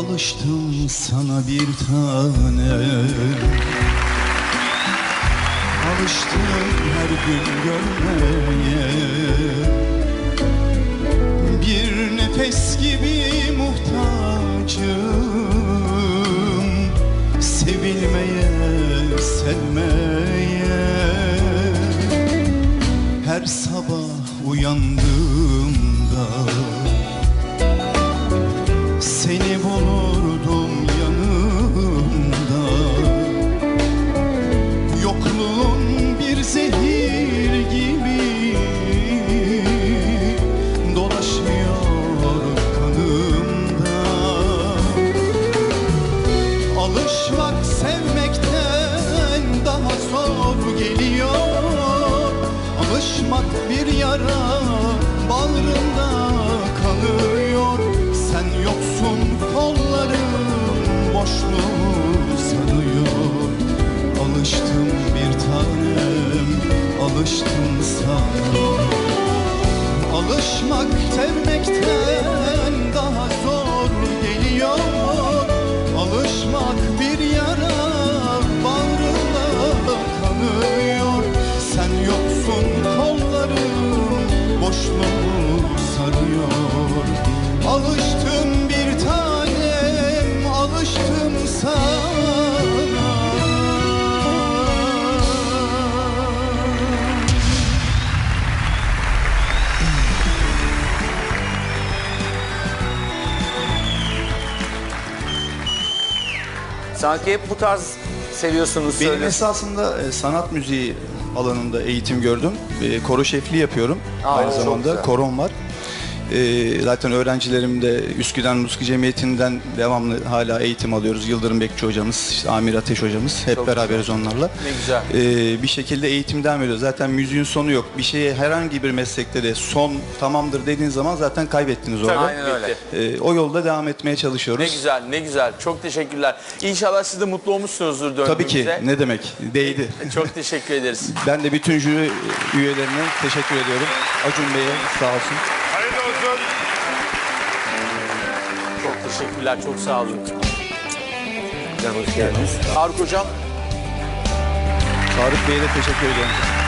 Alıştım sana bir tane. Alıştım her gün görmeye. Bir nefes gibi muhtacım. Sevilmeye, sevmeye. Her sabah uyandığımda Alışmak bir yara bağrımda kanıyor Sen yoksun kollarım boşluğu sarıyor. Alıştım bir tanem alıştım sana. Alışmak sevmekten Sanki hep bu tarz seviyorsunuz. Benim söyle. esasında e, sanat müziği alanında eğitim gördüm. E, koro şefliği yapıyorum. Aa, Aynı çok zamanda güzel. korom var. E, zaten öğrencilerim de Üsküdar Müzik Cemiyeti'nden devamlı hala eğitim alıyoruz. Yıldırım Bekçi hocamız, işte Amir Ateş hocamız. Hep Çok beraberiz onlarla. Ne güzel. E, bir şekilde eğitim devam ediyor. Zaten müziğin sonu yok. Bir şeye herhangi bir meslekte de son tamamdır dediğiniz zaman zaten kaybettiniz orada. Aynen öyle. E, o yolda devam etmeye çalışıyoruz. Ne güzel, ne güzel. Çok teşekkürler. İnşallah siz de mutlu olmuşsunuzdur döndüğünüzde. Tabii ki. Ne demek? Değdi. Çok teşekkür ederiz. Ben de bütün jüri üyelerine teşekkür ediyorum. Acun Bey'e sağ olsun. Çok teşekkürler, çok sağ olun. hoş geldiniz. Faruk Hocam, Tarık Bey'e de teşekkür ediyorum.